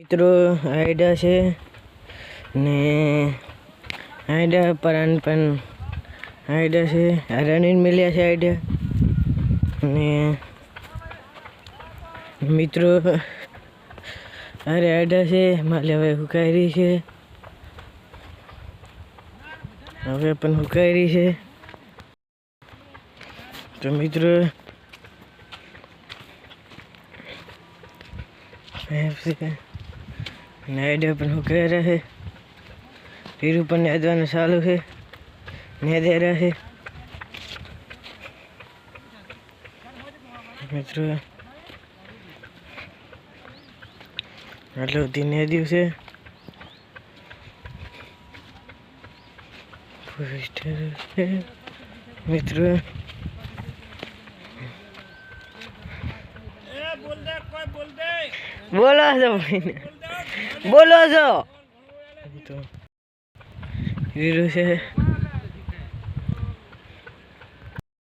મિત્રો આઈડા છે ને આઈડા પરાન પણ આઈડા છે. રનિંગ મળ્યા છે આઈડા ને મિત્રો, અરે આઈડા છે, માલે હવે હુકાઈ રહી છે. હવે પણ હુકાઈ રહી છે. તો મિત્રો છે નાયડા પણ હુકાઈ રહે. છે ઉપર નેદવાનું ચાલુ છે. નેદે રહે. મિત્રો આટલું બધી નેદ્યું છે. મિત્રો બોલો તો ભાઈને. બોલો છો.